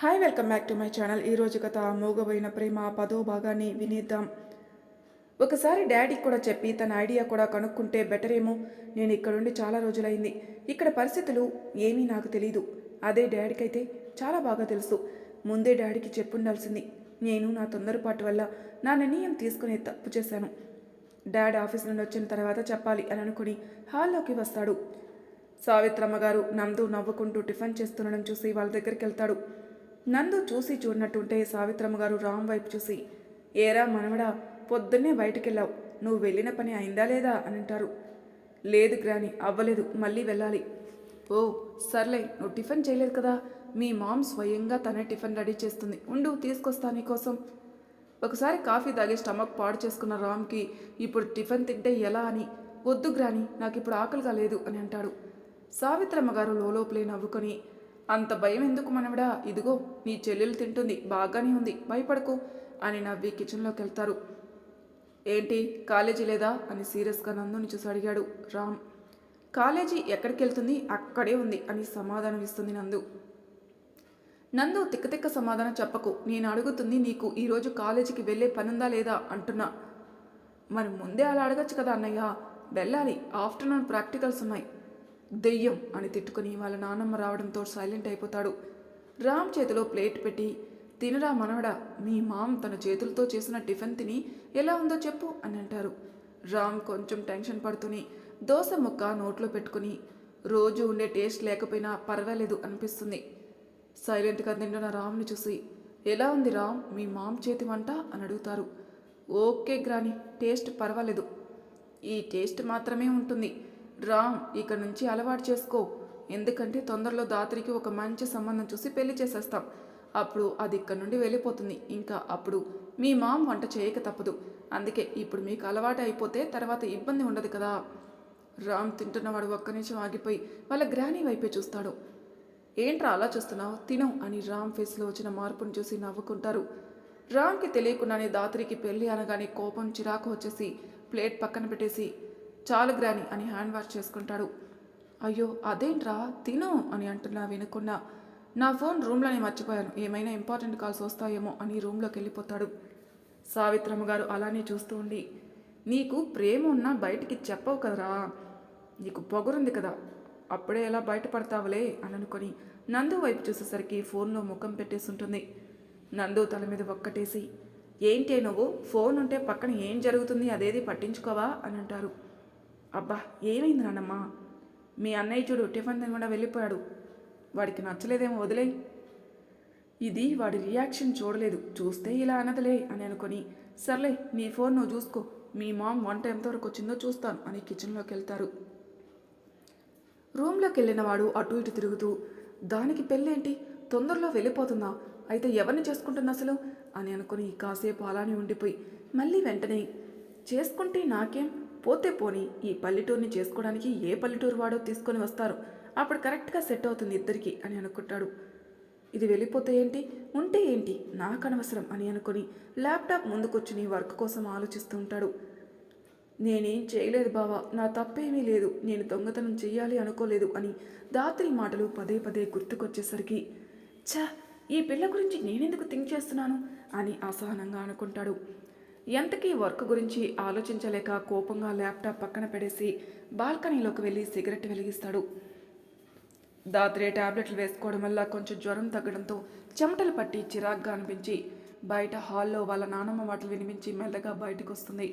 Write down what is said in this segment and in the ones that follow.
Hi welcome back to my channel ఈరోజు కథ మోగబోయిన ప్రేమ పదో భాగాన్ని వినేద్దాం. ఒకసారి డాడీకి కూడా చెప్పి తన ఐడియా కూడా కనుక్కుంటే బెటర్ ఏమో. నేను ఇక్కడుండి చాలా రోజులైంది. ఇక్కడ పరిస్థితులు ఏమీ నాకు తెలీదు. అదే డాడీకి అయితే చాలా బాగా తెలుసు. ముందే డాడీకి చెప్పుండాల్సింది. నేను నా తొందరపాటు వల్ల నా నిర్ణయం తీసుకునే తప్పు చేశాను. డాడ్ ఆఫీస్ నుండి వచ్చిన తర్వాత చెప్పాలి అని అనుకుని హాల్లోకి వస్తాడు. సావిత్రమ్మ గారు నందు నవ్వుకుంటూ టిఫిన్ చేస్తుండడం చూసి వాళ్ళ దగ్గరికి వెళ్తాడు. నందు చూసి చూడనట్టుంటే సావిత్రమ్మ గారు రామ్ వైపు చూసి ఏరా మనవడా పొద్దున్నే బయటికెళ్ళావు. నువ్వు వెళ్ళిన పని అయిందా లేదా? అని అంటారు. లేదు గ్రాని అవ్వలేదు. మళ్ళీ వెళ్ళాలి. ఓ సర్లే నువ్వు టిఫిన్ చేయలేదు కదా. మీ మామ్ స్వయంగా తనే టిఫిన్ రెడీ చేస్తుంది. ఉండు తీసుకొస్తా నీకోసం. ఒకసారి కాఫీ తాగి స్టమక్ పాడు చేసుకున్న రామ్కి ఇప్పుడు టిఫిన్ తింటే ఎలా అని? వద్దు గ్రాని నాకు ఇప్పుడు ఆకలిగా లేదు అని అంటాడు. సావిత్రమ్మ గారు లోపలే నవ్వుకొని అంత భయం ఎందుకు మనవడా? ఇదిగో నీ చెల్లెలు తింటుంది బాగానే ఉంది భయపడకు అని నవ్వి కిచెన్లోకి వెళ్తారు. ఏంటి కాలేజీ లేదా? అని సీరియస్గా నందుని చూసి అడిగాడు రామ్. కాలేజీ ఎక్కడికి వెళ్తుంది? అక్కడే ఉంది అని సమాధానం ఇస్తుంది నందు. నందు తిక్కతిక్క సమాధానం చెప్పకు. నేను అడుగుతుంది నీకు ఈరోజు కాలేజీకి వెళ్ళే పనుందా లేదా? అంటున్నా. మరి ముందే అలా అడగచ్చు కదా అన్నయ్య. వెళ్ళాలి. ఆఫ్టర్నూన్ ప్రాక్టికల్స్ ఉన్నాయి. దెయ్యం అని తిట్టుకుని వాళ్ళ నానమ్మ రావడంతో సైలెంట్ అయిపోతాడు. రామ్ చేతిలో ప్లేట్ పెట్టి తినరా మనవడా మీ మామ్ తన చేతులతో చేసిన టిఫిన్ తిని ఎలా ఉందో చెప్పు అని అంటారు. రామ్ కొంచెం టెన్షన్ పడుతుని దోశ ముక్క నోట్లో పెట్టుకుని రోజు ఉండే టేస్ట్ లేకపోయినా పర్వాలేదు అనిపిస్తుంది. సైలెంట్గా తింటున్న రామ్ని చూసి ఎలా ఉంది రామ్ మీ మామ్ చేతి వంట? అని అడుగుతారు. ఓకే గ్రాని టేస్ట్ పర్వాలేదు. ఈ టేస్ట్ మాత్రమే ఉంటుంది. రామ్ ఇక నుంచి అలవాటు చేసుకో. ఎందుకంటే తొందరలో దాత్రికి ఒక మంచి సంబంధం చూసి పెళ్ళి చేసేస్తాం. అప్పుడు అది ఇక్కడ నుండి వెళ్ళిపోతుంది. ఇంకా అప్పుడు మీ మామ్ వంట చేయక తప్పదు. అందుకే ఇప్పుడు మీకు అలవాటు అయిపోతే తర్వాత ఇబ్బంది ఉండదు కదా. రామ్ తింటున్నవాడు ఒక్క నిమిషం ఆగిపోయి వాళ్ళ గ్రానీ వైపే చూస్తాడు. ఏంట్రా అలా చూస్తున్నావు? తినం అని రామ్ ఫేస్లో వచ్చిన మార్పును చూసి నవ్వుకుంటారు. రామ్కి తెలియకుండానే దాత్రికి పెళ్ళి అనగానే కోపం చిరాకు వచ్చేసి ప్లేట్ పక్కన పెట్టేసి చాలు గ్రాని అని హ్యాండ్ వాష్ చేసుకుంటాడు. అయ్యో అదేంట్రా? తిను అని అంటున్నా వినకుండా. నా ఫోన్ రూమ్లోనే మర్చిపోయాను. ఏమైనా ఇంపార్టెంట్ కాల్స్ వస్తాయేమో అని రూమ్లోకి వెళ్ళిపోతాడు. సావిత్రమ్మ గారు అలానే చూస్తూ ఉండి నీకు ప్రేమ ఉన్నా బయటికి చెప్పవు కదరా? నీకు పొగరుంది కదా. అప్పుడే ఎలా బయటపడతావులే? అని అనుకొని నందు వైపు చూసేసరికి ఫోన్లో ముఖం పెట్టేసి ఉంటుంది నందు తల మీద ఒక్కటేసి ఏంటి నువ్వు? ఫోన్ ఉంటే పక్కన ఏం జరుగుతుంది? అదేది పట్టించుకోవా? అని అంటారు. అబ్బా ఏమైంది నాన్నమ్మ మీ అన్నయ్య చూడు టిఫిన్ తినకుండా వెళ్ళిపోయాడు. వాడికి నచ్చలేదేమో వదిలే. ఇది వాడి రియాక్షన్ చూడలేదు. చూస్తే ఇలా అనదులే అని అనుకొని సర్లే నీ ఫోన్ నువ్వు చూసుకో. మీ మామ్ వంట ఎంతవరకు వచ్చిందో చూస్తాను అని కిచెన్లోకి వెళ్తారు. రూమ్లోకి వెళ్ళిన వాడు అటు ఇటు తిరుగుతూ దానికి పెళ్ళేంటి? తొందరలో వెళ్ళిపోతుందా? అయితే ఎవరిని చేసుకుంటుంది అసలు? అని అనుకుని కాసేపు అలానే ఉండిపోయి మళ్ళీ వెంటనే చేసుకుంటే నాకేం? పోతే పోని ఈ పల్లెటూరుని చేసుకోవడానికి ఏ పల్లెటూరు వాడో తీసుకొని వస్తారు. అప్పుడు కరెక్ట్గా సెట్ అవుతుంది ఇద్దరికి అని అనుకుంటాడు. ఇది వెళ్ళిపోతే ఏంటి? ఉంటే ఏంటి? నాకు అనవసరం అని అనుకుని ల్యాప్టాప్ ముందుకొచ్చుని వర్క్ కోసం ఆలోచిస్తూ ఉంటాడు. నేనేం చేయలేదు బావా నా తప్పేమీ లేదు. నేను దొంగతనం చెయ్యాలి అనుకోలేదు అని దాత్రి మాటలు పదే పదే గుర్తుకొచ్చేసరికి ఛ! ఈ పిల్ల గురించి నేనెందుకు థింక్ చేస్తున్నాను? అని అసహనంగా అనుకుంటాడు. ఎంతకీ వర్క్ గురించి ఆలోచించలేక కోపంగా ల్యాప్టాప్ పక్కన పెడేసి బాల్కనీలోకి వెళ్ళి సిగరెట్ వెలిగిస్తాడు. దాత్రే టాబ్లెట్లు వేసుకోవడం వల్ల కొంచెం జ్వరం తగ్గడంతో చెమటలు పట్టి చిరాగ్గా అనిపించి బయట హాల్లో వాళ్ళ నానమ్మ మాటలు వినిపించి మెల్లగా బయటకు వస్తుంది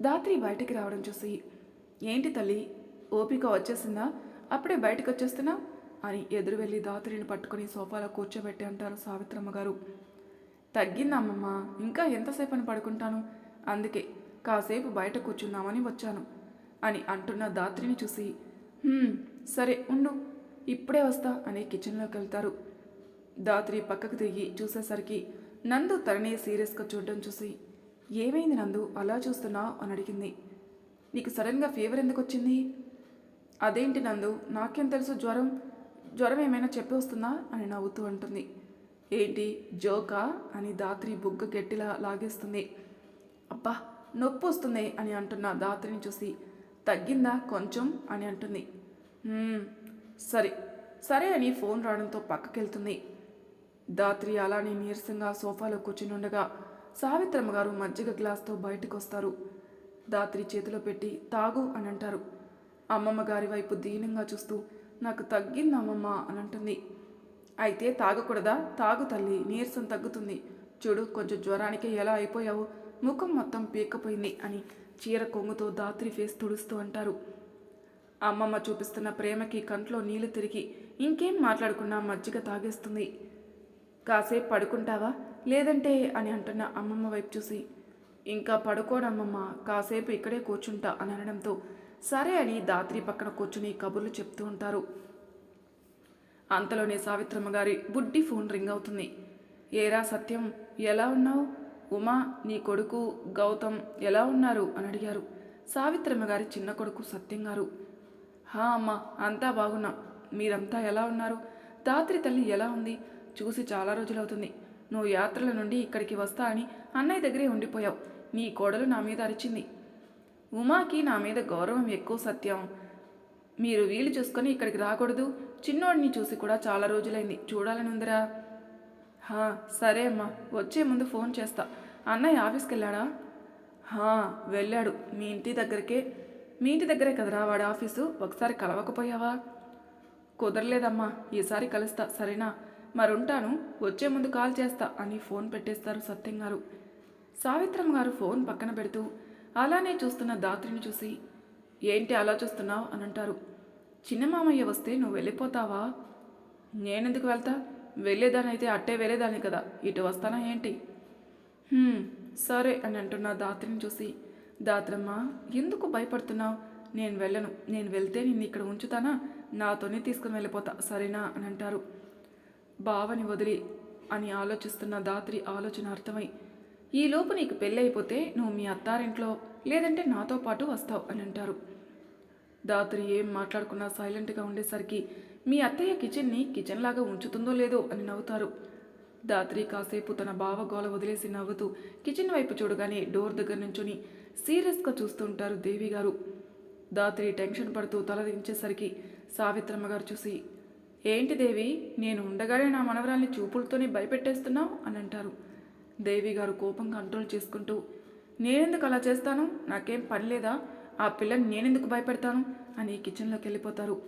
దాత్రి బయటికి రావడం చూసి ఏంటి తల్లి ఓపిక వచ్చేసిందా? అప్పుడే బయటకు వచ్చేస్తున్నా అని ఎదురు వెళ్ళి దాత్రిని పట్టుకుని సోఫాలో కూర్చోబెట్టి అంటారు సావిత్రమ్మ గారు. తగ్గిందమ్మమ్మ ఇంకా ఎంతసేపు అని పడుకుంటాను? అందుకే కాసేపు బయట కూర్చుందామని వచ్చాను అని అంటున్న దాత్రిని చూసి సరే ఉండు ఇప్పుడే వస్తా అని కిచెన్లోకి వెళ్తారు. దాత్రి పక్కకు తిరిగి చూసేసరికి నందు తననే సీరియస్గా చూడడం చూసి ఏమైంది నందు అలా చూస్తున్నా అని అడిగింది. నీకు సడన్గా ఫీవర్ ఎందుకు వచ్చింది? అదేంటి నందు నాకేం తెలుసు? జ్వరం జ్వరం ఏమైనా చెప్పి వస్తుందా? అని నవ్వుతూ అంటుంది. ఏంటి? జోకా? అని దాత్రి బుగ్గ గట్టిలా లాగేస్తుంది. అబ్బా నొప్పి వస్తుంది అని అంటున్న దాత్రిని చూసి. తగ్గిందా కొంచెం? అని అంటుంది. సరే సరే అని ఫోన్ రావడంతో పక్కకెళ్తుంది. దాత్రి అలానే నీరసంగా సోఫాలో కూర్చుని ఉండగా సావిత్రమ్మ గారు మజ్జిగ గ్లాస్తో బయటకు వస్తారు దాత్రి చేతిలో పెట్టి తాగు అని అంటారు. అమ్మమ్మ గారి వైపు దీనంగా చూస్తూ నాకు తగ్గింది అమ్మమ్మ అని అంటుంది. అయితే తాగకూడదా? తాగు తల్లి నీరసం తగ్గుతుంది. చూడు కొంచెం జ్వరానికి ఎలా అయిపోయావు? ముఖం మొత్తం పీక్కపోయింది అని చీర కొంగుతో దాత్రి ఫేస్ తుడుస్తూ అంటారు. అమ్మమ్మ చూపిస్తున్న ప్రేమకి కంట్లో నీళ్ళు తిరిగి ఇంకేం మాట్లాడకుండా మజ్జిగ తాగేస్తుంది. కాసేపు పడుకుంటావా? లేదంటే అని అంటున్న అమ్మమ్మ వైపు చూసి. ఇంకా పడుకోడమ్మమ్మ కాసేపు ఇక్కడే కూర్చుంటా అని అనడంతో సరే అని దాత్రి పక్కన కూర్చుని కబుర్లు చెప్తూ ఉంటారు. అంతలోనే సావిత్రమ్మ గారి బుడ్డి ఫోన్ రింగ్ అవుతుంది. ఏరా సత్యం ఎలా ఉన్నావు? ఉమా నీ కొడుకు గౌతమ్ ఎలా ఉన్నారు? అని అడిగారు. సావిత్రమ్మ గారి చిన్న కొడుకు సత్యం గారు. హా అమ్మ అంతా బాగున్నా. మీరంతా ఎలా ఉన్నారు? దాత్రి తల్లి ఎలా ఉంది? చూసి చాలా రోజులవుతుంది. నువ్వు యాత్రల నుండి ఇక్కడికి వస్తా అని అన్నయ్య దగ్గరే ఉండిపోయావు. నీ కోడలు నా మీద అరిచింది. ఉమాకి నా మీద గౌరవం ఎక్కువ సత్యం. మీరు వీలు చూసుకొని ఇక్కడికి రాకూడదు. చిన్నోడిని చూసి కూడా చాలా రోజులైంది. చూడాలని ఉందిరా. హా సరే అమ్మా. వచ్చే ముందు ఫోన్ చేస్తా. అన్నయ్య ఆఫీస్కి వెళ్ళాడా హా వెళ్ళాడు. మీ ఇంటి దగ్గరికే మీ ఇంటి దగ్గరే కదరా వాడి ఆఫీసు. ఒకసారి కలవకపోయావా? కుదరలేదమ్మా. ఈసారి కలుస్తా. సరేనా? మరుంటాను. వచ్చే ముందు కాల్ చేస్తా అని ఫోన్ పెట్టేస్తారు సత్యం గారు. సావిత్రమ్మ గారు ఫోన్ పక్కన పెడుతూ అలానే చూస్తున్న దాత్రిని చూసి ఏంటి అలా చూస్తున్నావు? అని అంటారు. చిన్న మామయ్య వస్తే నువ్వు వెళ్ళిపోతావా? నేనెందుకు వెళ్తా? వెళ్ళేదానైతే అట్టే వెళ్ళేదాన్ని కదా. ఇటు వస్తానా ఏంటి? సరే అని అంటున్న దాత్రిని చూసి దాత్రమ్మ ఎందుకు భయపడుతున్నావు? నేను వెళ్ళను. నేను వెళ్తే నిన్ను ఇక్కడ ఉంచుతానా? నాతోనే తీసుకుని వెళ్ళిపోతా. సరేనా? అని అంటారు. బావని వదిలి అని ఆలోచిస్తున్న దాత్రి ఆలోచన అర్థమై ఈలోపు నీకు పెళ్ళైపోతే నువ్వు మీ అత్తారింట్లో లేదంటే నాతో పాటు వస్తావు అని అంటారు. దాత్రి ఏం మాట్లాడుకున్నా సైలెంట్గా ఉండేసరికి మీ అత్తయ్య కిచెన్ని కిచెన్ లాగా ఉంచుతుందో లేదో అని నవ్వుతారు. దాత్రి కాసేపు తన బావ గోల వదిలేసి నవ్వుతూ కిచెన్ వైపు చూడగానే డోర్ దగ్గర నుంచుని సీరియస్గా చూస్తూ ఉంటారు దేవి గారు. దాత్రి టెన్షన్ పడుతూ తల దించేసరికి సావిత్రమ్మ గారు చూసి ఏంటి దేవి నేను ఉండగానే నా మనవరాల్ని చూపులతోనే భయపెట్టేస్తున్నావు? అని అంటారు. దేవి గారు కోపం కంట్రోల్ చేసుకుంటూ నేనెందుకు అలా చేస్తాను? నాకేం పని లేదా? ఆ పిల్లని నేనెందుకు భయపెడతాను? అని కిచెన్లోకి వెళ్ళిపోతారు.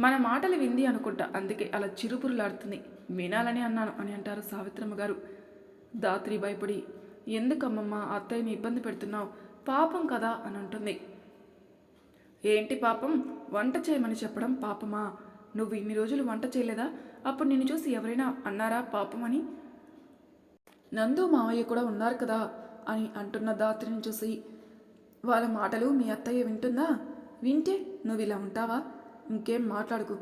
మన మాటలు వింది అనుకుంటా అందుకే అలా చిరుపురులాడుతుంది. వినాలని అన్నాను అని అంటారు సావిత్రమ్మ గారు. దాత్రి భయపడి ఎందుకమ్మమ్మ అత్తయ్యని ఇబ్బంది పెడుతున్నావు? పాపం కదా అని అంటుంది. ఏంటి పాపం? వంట చేయమని చెప్పడం పాపమా? నువ్వు ఇన్ని రోజులు వంట చేయలేదా? అప్పుడు నిన్ను చూసి ఎవరైనా అన్నారా పాపమని నందు మావయ్య కూడా ఉన్నారు కదా అని అంటున్న దాత్రిని చూసి వాళ్ళ మాటలు మీ అత్తయ్య వింటుందా? వింటే నువ్వు ఇలా ఉంటావా? ఇంకేం మాట్లాడుకు.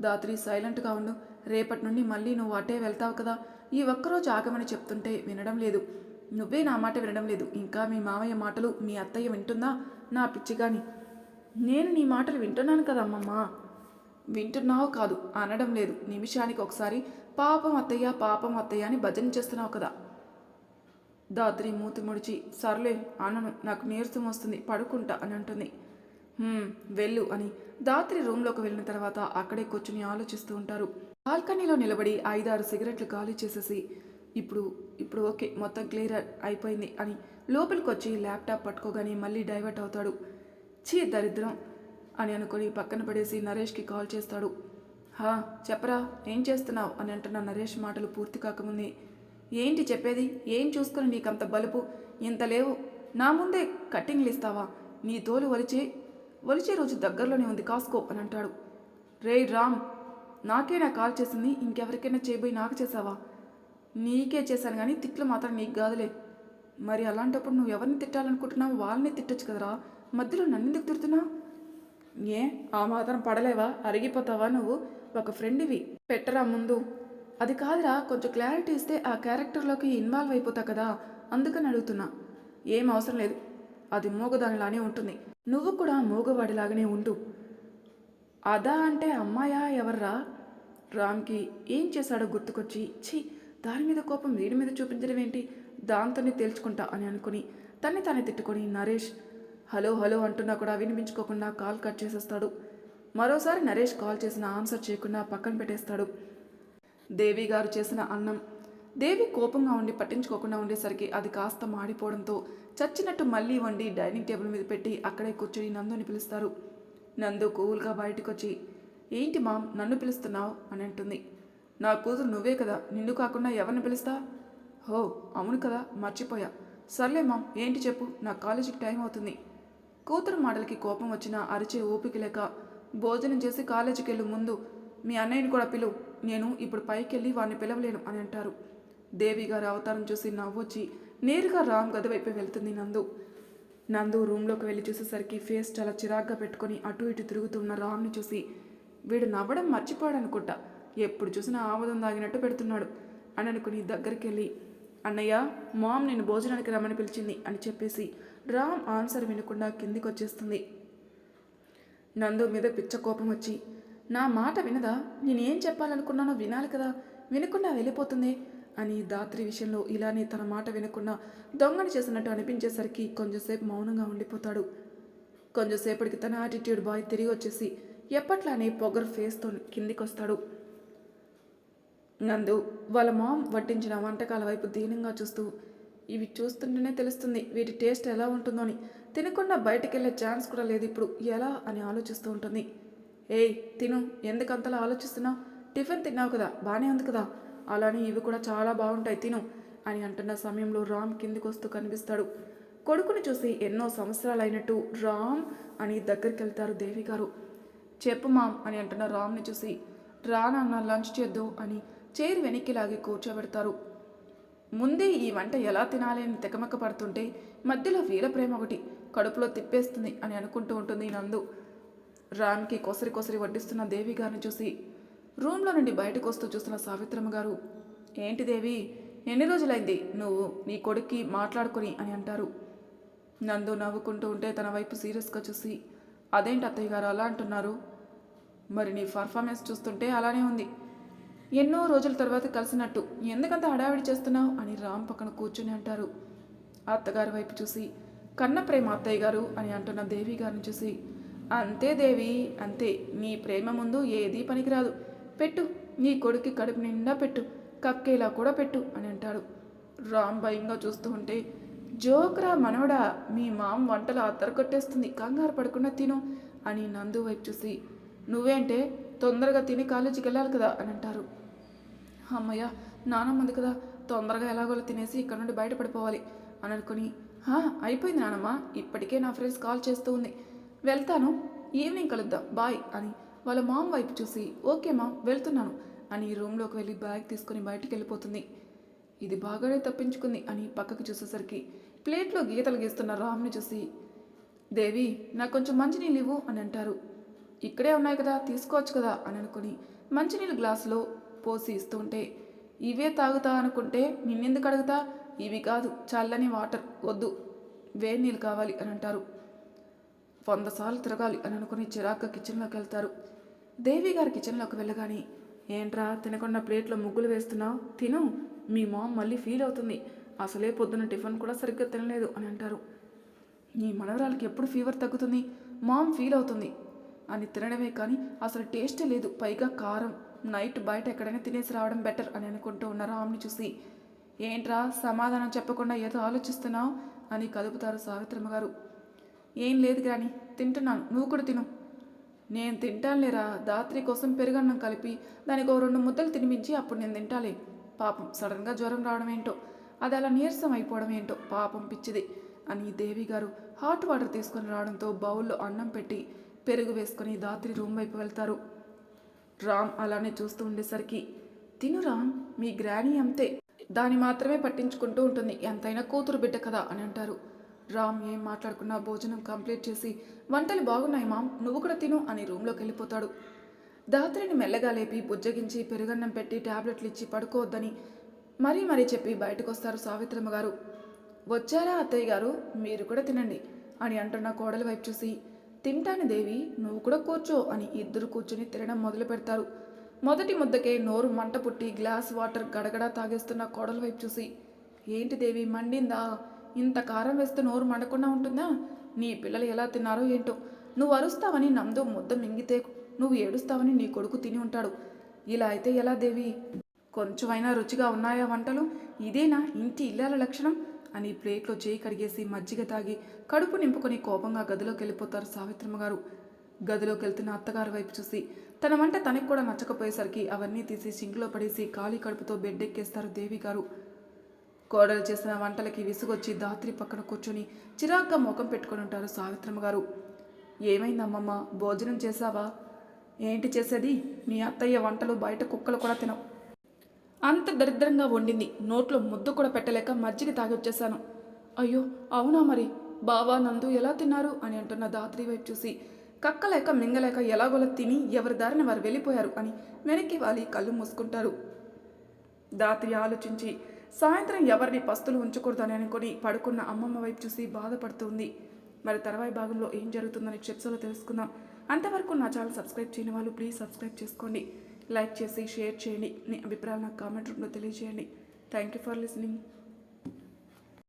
దాత్రి సైలెంట్గా ఉండు. రేపటి నుండి మళ్ళీ నువ్వు అటే వెళ్తావు కదా. ఈ ఒక్కరోజు ఆగమని చెప్తుంటే వినడం లేదు. నువ్వే నా మాట వినడం లేదు. ఇంకా మీ మామయ్య మాటలు మీ అత్తయ్య వింటుందా? నా పిచ్చిగాని. నేను నీ మాటలు వింటున్నాను కదా అమ్మమ్మ వింటున్నావు కాదు అనడం లేదు. నిమిషానికి ఒకసారి పాపం అత్తయ్య పాపం అత్తయ్య అని భజన చేస్తున్నావు కదా. దాత్రి మూతి ముడిచి సర్లే అనను నాకు నీరసం వస్తుంది పడుకుంటా అని అంటుంది. వెళ్ళు అని. దాత్రి రూమ్లోకి వెళ్ళిన తర్వాత అక్కడే కూర్చుని ఆలోచిస్తూ ఉంటారు. బాల్కనీలో నిలబడి ఐదారు సిగరెట్లు ఖాళీ చేసేసి ఇప్పుడు ఇప్పుడు ఓకే మొత్తం క్లియర్ అయిపోయింది అని లోపలికి వచ్చి ల్యాప్టాప్ పట్టుకోగానే మళ్ళీ డైవర్ట్ అవుతాడు. చీ దరిద్రం అని అనుకుని పక్కన పడేసి నరేష్కి కాల్ చేస్తాడు. హా చెప్పరా ఏం చేస్తున్నావు? అని అంటున్న నరేష్ మాటలు పూర్తి కాకముందే ఏంటి చెప్పేది? ఏం చూసుకుని నీకంత బలుపు? ఇంత లేవు. నా ముందే కట్టింగ్లు ఇస్తావా? నీ తోలు వలిచే వలిచే రోజు దగ్గరలోనే ఉంది కాసుకో అని అంటాడు. రే రామ్ నాకేనా కాల్ చేసింది ఇంకెవరికైనా చేయబోయి నాకు చేసావా? నీకే చేశాను కానీ తిట్లు మాత్రం నీకు కాదులే. మరి అలాంటప్పుడు నువ్వు ఎవరిని తిట్టాలనుకుంటున్నావు వాళ్ళని తిట్టొచ్చు కదరా. మధ్యలో నన్ను ఎందుకు తిడుతున్నా? ఏ? ఆ మాత్రం పడలేవా? అరిగిపోతావా నువ్వు? ఒక ఫ్రెండ్వి. పెట్టరా ముందు. అది కాదురా కొంచెం క్లారిటీ ఇస్తే ఆ క్యారెక్టర్లోకి ఇన్వాల్వ్ అయిపోతా కదా అందుకని అడుగుతున్నా. ఏం అవసరం లేదు అది మూగదానిలానే ఉంటుంది. నువ్వు కూడా మూగవాడిలాగానే ఉండు. అదా అంటే అమ్మాయా ఎవర్రా? రామ్కి ఏం చేశాడో గుర్తుకొచ్చి ఛీ దాని మీద కోపం వీడి మీద చూపించడం ఏంటి? దాంతోనే తేల్చుకుంటా అని అనుకుని తన్ని తానే తిట్టుకొని నరేష్ హలో హలో అంటున్నా కూడా వినిపించుకోకుండా కాల్ కట్ చేసేస్తాడు. మరోసారి నరేష్ కాల్ చేసిన ఆన్సర్ చేయకుండా పక్కన పెట్టేస్తాడు. దేవి గారు చేసిన అన్నం. దేవి కోపంగా ఉండి పట్టించుకోకుండా ఉండేసరికి అది కాస్త మాడిపోవడంతో చచ్చినట్టు మళ్ళీ వండి డైనింగ్ టేబుల్ మీద పెట్టి అక్కడే కూర్చొని నందుని పిలుస్తారు. నందు కూల్గా బయటకు వచ్చి ఏంటి మామ్ నన్ను పిలుస్తున్నావు? అని అంటుంది. నా కూతురు నువ్వే కదా నిన్ను కాకుండా ఎవరిని పిలుస్తా? హో అవును కదా మర్చిపోయా. సర్లే మామ్ ఏంటి చెప్పు నా కాలేజీకి టైం అవుతుంది. కూతురు మాటలకి కోపం వచ్చినా అరిచే ఓపిక లేక భోజనం చేసి కాలేజీకి వెళ్ళు ముందు మీ అన్నయ్యని కూడా పిలువు నేను ఇప్పుడు పైకి వెళ్ళి వారిని పిలవలేను అని అంటారు. దేవి గారి అవతారం చూసి నవ్వొచ్చి నేరుగా రామ్ గది వైపు వెళ్తుంది నందు. నందు రూమ్లోకి వెళ్ళి చూసేసరికి ఫేస్ చాలా చిరాగ్గా పెట్టుకొని అటు ఇటు తిరుగుతున్న రామ్ని చూసి వీడు నవ్వడం మర్చిపోయాడు అనుకుంటా ఎప్పుడు చూసినా ఆముదం దాగినట్టు పెడుతున్నాడు అని అనుకుని దగ్గరికి వెళ్ళి అన్నయ్య మామ్ నేను భోజనానికి రమ్మని పిలిచింది అని చెప్పేసి రామ్ ఆన్సర్ వినకుండా కిందికి వచ్చేస్తుంది నందు మీద పిచ్చ కోపం వచ్చి నా మాట వినదా? నేనేం చెప్పాలనుకున్నానో వినాలి కదా. వినకుండా వెళ్ళిపోతుంది. అని దాత్రి విషయంలో ఇలానే తన మాట వినకుండా దొంగని చేసినట్టు అనిపించేసరికి కొంచెంసేపు మౌనంగా ఉండిపోతాడు. కొంచెంసేపటికి తన యాటిట్యూడ్ బాయ్ తిరిగి వచ్చేసి ఎప్పట్లానే పొగర్ ఫేస్తో కిందికొస్తాడు. నందు వాళ్ళ మామ్ వడ్డించిన వంటకాల వైపు దీనంగా చూస్తూ ఇవి చూస్తుంటేనే తెలుస్తుంది వీటి టేస్ట్ ఎలా ఉంటుందో అని. తినకుండా బయటికి వెళ్ళే ఛాన్స్ కూడా లేదు ఇప్పుడు. ఎలా? అని ఆలోచిస్తూ ఉంటుంది. ఏయ్ తిను. ఎందుకంతలా ఆలోచిస్తున్నావు? టిఫిన్ తిన్నావు కదా బాగానే ఉంది కదా. అలానే ఇవి కూడా చాలా బాగుంటాయి తిను అని అంటున్న సమయంలో రామ్ కిందికి వస్తూ కనిపిస్తాడు. కొడుకుని చూసి ఎన్నో సంవత్సరాలు అయినట్టు రామ్ అని దగ్గరికి వెళ్తారు దేవి గారు. చెప్పు మామ్ అని అంటున్న రామ్ని చూసి రానన్న లంచ్ చేద్దు అని చైర్ వెనక్కి లాగి కూర్చోబెడతారు. ముందే ఈ వంట ఎలా తినాలి అని తెకమక్క పడుతుంటే మధ్యలో వీర ప్రేమ ఒకటి కడుపులో తిప్పేస్తుంది అని అనుకుంటూ ఉంటుంది నందు. రామ్కి కొసరి కొసరి వడ్డిస్తున్న దేవి గారిని చూసి రూమ్లో నుండి బయటకు వస్తూ చూస్తున్న సావిత్రమ్మ గారు ఏంటి దేవి ఎన్ని రోజులైంది నువ్వు నీ కొడుక్కి మాట్లాడుకొని? అని అంటారు. నందు నవ్వుకుంటూ ఉంటే తన వైపు సీరియస్గా చూసి అదేంటి అత్తయ్య గారు అలా అంటున్నారు? మరి నీ పర్ఫార్మెన్స్ చూస్తుంటే అలానే ఉంది. ఎన్నో రోజుల తర్వాత కలిసినట్టు ఎందుకంత హడావిడి చేస్తున్నావు? అని రామ్ పక్కన కూర్చుని అంటారు. అత్తగారి వైపు చూసి కన్న ప్రేమ అత్తయ్య గారు అని అంటున్న దేవి గారిని చూసి అంతే దేవి అంతే. నీ ప్రేమ ముందు ఏదీ పనికిరాదు. పెట్టు నీ కొడుక్కి కడుపు నిండా పెట్టు కక్కేలా కూడా పెట్టు అని అంటాడు. రామ్ భయంగా చూస్తూ ఉంటే జోక్రా మనవడా మీ మామ వంటలు అత్తరకొట్టేస్తుంది కంగారు పడకుండా తిను అని నందు వైపు చూసి నువ్వేంటే తొందరగా తిని కాలేజీకి వెళ్ళాలి కదా అని అంటారు. అమ్మయ్య నానమ్మ ఉంది కదా తొందరగా ఎలాగోలా తినేసి ఇక్కడ నుండి బయటపడిపోవాలి అని అనుకుని "హా, అయిపోయింది నానమ్మ ఇప్పటికే నా ఫ్రెండ్స్ కాల్ చేస్తూ ఉంది. వెళ్తాను. ఈవినింగ్ కలుద్దాం. బాయ్ అని వాళ్ళ మామ్ వైపు చూసి ఓకే మామ్ వెళ్తున్నాను అని రూమ్లోకి వెళ్ళి బ్యాగ్ తీసుకుని బయటికి వెళ్ళిపోతుంది. ఇది బాగానే తప్పించుకుంది అని పక్కకు చూసేసరికి ప్లేట్లో గీతలు గీస్తున్న రామ్ని చూసి దేవి నాకు కొంచెం మంచినీళ్ళు ఇవ్వు అని అంటారు. ఇక్కడే ఉన్నాయి కదా తీసుకోవచ్చు కదా అని అనుకుని మంచినీళ్ళు గ్లాసులో పోసి ఇస్తుంటే ఇవే తాగుతా అనుకుంటే నిన్నెందుకు అడుగుతా? ఇవి కాదు చల్లని వాటర్ వద్దు వేడి నీళ్ళు కావాలి అని అంటారు. వంద సార్లు తిరగాలి అని అనుకుని చిరాగ్గా కిచెన్లోకి వెళ్తారు. దేవి గారు కిచెన్లోకి వెళ్ళగానే ఏంట్రా తినకుండా ప్లేట్లో ముగ్గులు వేస్తున్నావు? తిను. మీ మామ్ మళ్ళీ ఫీల్ అవుతుంది. అసలే పొద్దున్న టిఫిన్ కూడా సరిగ్గా తినలేదు అని అంటారు. నీ మనవరాలకి ఎప్పుడు ఫీవర్ తగ్గుతుంది? మామ్ ఫీల్ అవుతుంది. అని తినడమే కానీ అసలు టేస్టే లేదు. పైగా కారం. నైట్ బయట ఎక్కడైనా తినేసి రావడం బెటర్ అని అనుకుంటూ ఉన్నారు ఆమెను చూసి ఏంట్రా సమాధానం చెప్పకుండా ఏదో ఆలోచిస్తున్నావు? అని కదుపుతారు సావిత్రమ్మ గారు. ఏం లేదు గ్రాని తింటున్నాను. నువ్వు కూడా తిను. నేను తింటానులేరా దాత్రి కోసం పెరుగన్నం కలిపి దానికి ఓ రెండు ముద్దలు తినిపించి అప్పుడు నేను తింటాలే. పాపం సడన్గా జ్వరం రావడం ఏంటో అది అలా నీరసం అయిపోవడం ఏంటో పాపం పిచ్చిది అని దేవి గారు హాట్ వాటర్ తీసుకొని రావడంతో బౌల్లో అన్నం పెట్టి పెరుగు వేసుకొని దాత్రి రూమ్ వైపు వెళ్తారు. రామ్ అలానే చూస్తూ ఉండేసరికి తిను రామ్ మీ గ్రానీ అంతే. దాన్ని మాత్రమే పట్టించుకుంటూ ఉంటుంది. ఎంతైనా కూతురు బిడ్డ కదా అని అంటారు. రామ్ ఏం మాట్లాడుకున్నా భోజనం కంప్లీట్ చేసి వంటలు బాగున్నాయి మామ్ నువ్వు కూడా తిను అని రూమ్లోకి వెళ్ళిపోతాడు దాత్రిని మెల్లగా లేపి బుజ్జగించి పెరుగన్నం పెట్టి టాబ్లెట్లు ఇచ్చి పడుకోవద్దని మరీ మరీ చెప్పి బయటకొస్తారు సావిత్రమ్మ గారు. వచ్చారా అత్తయ్య గారు? మీరు కూడా తినండి అని అంటున్న కోడలి వైపు చూసి తింటాను దేవి నువ్వు కూడా కూర్చో అని ఇద్దరు కూర్చుని తినడం మొదలు పెడతారు. మొదటి ముద్దకే నోరు మంట పుట్టి గ్లాస్ వాటర్ గడగడా తాగేస్తున్న కోడల వైపు చూసి ఏంటి దేవి మండిందా? ఇంత కారం వేస్తే నోరు మండకుండా ఉంటుందా? నీ పిల్లలు ఎలా తిన్నారో ఏంటో. నువ్వు అరుస్తావని నమ్దో ముద్ద మింగితే నువ్వు ఏడుస్తావని నీ కొడుకు తిని ఉంటాడు. ఇలా అయితే ఎలా దేవి? కొంచెమైనా రుచిగా ఉన్నాయా వంటలు? ఇదేనా ఇంటి ఇల్లాల లక్షణం? అని ప్లేట్లో చేయి కడిగేసి మజ్జిగ తాగి కడుపు నింపుకొని కోపంగా గదిలోకి వెళ్ళిపోతారు సావిత్రమ్మ గారు. గదిలోకి వెళ్తున్న అత్తగారి వైపు చూసి తన వంట తనకు కూడా నచ్చకపోయేసరికి అవన్నీ తీసి సింక్లో పడేసి ఖాళీ కడుపుతో బెడ్ ఎక్కేస్తారు దేవి గారు. కోడలు చేసిన వంటలకి విసుగొచ్చి దాత్రి పక్కన కూర్చొని చిరాగ్గా ముఖం పెట్టుకొని ఉంటారు సావిత్రమ్మ గారు. ఏమైందమ్మమ్మ? భోజనం చేశావా? ఏంటి చేసేది? మీ అత్తయ్య వంటలు బయట కుక్కలు కూడా తినవు. అంత దరిద్రంగా వండింది. నోట్లో ముద్దు కూడా పెట్టలేక మజ్జిగ తాగి వచ్చేసాను అయ్యో అవునా మరి? బావా నందు ఎలా తిన్నారు? అని అంటున్న దాత్రి వైపు చూసి కక్కలేక మింగలేక ఎలాగోలా తిని ఎవరి దారిన వారు వెళ్ళిపోయారు అని వెనక్కి వాలి కళ్ళు మూసుకుంటారు. దాత్రి ఆలోచించి సాయంత్రం ఎవరిని పస్తులు ఉంచకూడదని అనుకుని పడుకున్న అమ్మమ్మ వైపు చూసి బాధపడుతుంది. మరి తర్వాయి భాగంలో ఏం జరుగుతుందని చిప్స్లో తెలుసుకుందాం. అంతవరకు నా ఛానల్ సబ్స్క్రైబ్ చేయని వాళ్ళు ప్లీజ్ సబ్స్క్రైబ్ చేసుకోండి. లైక్ చేసి షేర్ చేయండి. మీ అభిప్రాయాలు నాకు కామెంట్ రూపంలో తెలియజేయండి. Thank you for listening.